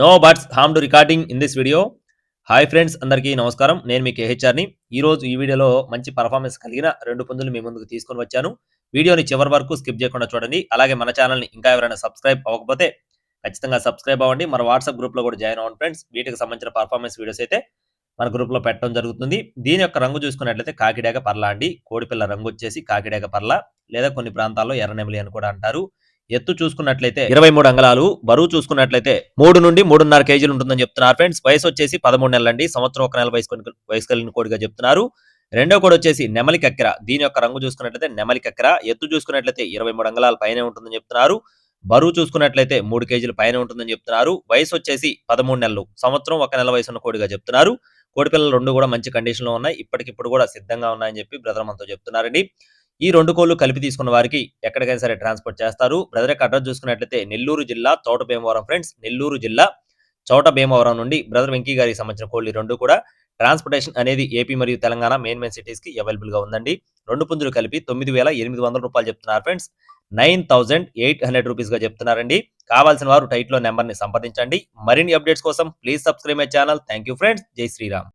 No buts harm to recording in this video hi friends అందరికీ నమస్కారం. నేను మీ కేహెచ్ఆర్ని. ఈ రోజు ఈ వీడియోలో మంచి పర్ఫార్మెన్స్ కలిగిన రెండు పుంజులు మీ ముందుకు తీసుకొని వచ్చాను. వీడియోని చివరి వరకు స్కిప్ చేయకుండా చూడండి. అలాగే మన ఛానల్ని ఇంకా ఎవరైనా సబ్స్క్రైబ్ అవ్వకపోతే ఖచ్చితంగా సబ్స్క్రైబ్ అవ్వండి. మన వాట్సాప్ గ్రూప్లో కూడా జాయిన్ అవ్వండి ఫ్రెండ్స్ వీటికి సంబంధించిన పర్ఫార్మెన్స్ వీడియోస్ అయితే మన గ్రూప్లో పెట్టడం జరుగుతుంది. దీని యొక్క రంగు చూసుకున్నట్లయితే కాకిడాక పర్ల అండి. కోడిపిల్ల రంగు వచ్చేసి కాకిడాక పర్ల లేదా కొన్ని ప్రాంతాల్లో ఎర్రనెమిలి అని కూడా అంటారు. ఎత్తు చూసుకున్నట్లయితే ఇరవై మూడు అంగళాలు బరువు చూసుకున్నట్లయితే మూడు నుండి మూడున్నర కేజీలు ఉంటుందని చెప్తున్నారు ఫ్రెండ్స్. వయసు వచ్చేసి పదమూడు నెలలండి సంవత్సరం ఒక నెల వయసు వయసు కలిగిన కోడిగా చెప్తున్నారు. రెండో కోడి వచ్చేసి నెమలి కక్కెర. దీని యొక్క రంగు చూసుకున్నట్లయితే నెమలి కక్కెర. ఎత్తు చూసుకున్నట్లయితే ఇరవై మూడు అంగళాల పైనే ఉంటుందని చెప్తున్నారు. బరువు చూసుకున్నట్లయితే మూడు కేజీల పైన ఉంటుందని చెప్తున్నారు. వయసు వచ్చేసి పదమూడు నెలలు. సంవత్సరం ఒక నెల వయసు ఉన్న కోడిగా చెప్తున్నారు. కోడి పిల్లలు రెండు కూడా మంచి కండిషన్లో ఉన్నాయి. ఇప్పటికిప్పుడు కూడా సిద్ధంగా ఉన్నాయని చెప్పి బ్రదర్ మనతో చెప్తున్నారండి. ఈ రెండు కోళ్ళు కలిపి తీసుకున్న వారికి ఎక్కడికైనా సరే ట్రాన్స్పోర్ట్ చేస్తారు. బ్రదర్ యొక్క అడ్రస్ చూసుకున్నట్లయితే నెల్లూరు జిల్లా తోట భీమవరం ఫ్రెండ్స్ నెల్లూరు జిల్లా చోట భీమవరం నుండి బ్రదర్ వెంకీ గారికి సంబంధించిన కోళ్ళు రెండు కూడా ట్రాన్స్పోర్టేషన్ అనేది ఏపీ మరియు తెలంగాణ మెయిన్ మెయిన్ సిటీస్కి అవైలబుల్గా ఉందండి. రెండు పుంజులు కలిపి తొమ్మిది వేల ఎనిమిది వందల రూపాయలు చెప్తున్నారు friends. Nine thousand eight hundred రూపీస్గా చెప్తున్నారండి. కావాల్సిన వారు టైట్లో నెంబర్ని సంప్రదించండి. మరిన్ని అప్డేట్స్ కోసం please subscribe my channel. Thank you friends. Jai Sriram.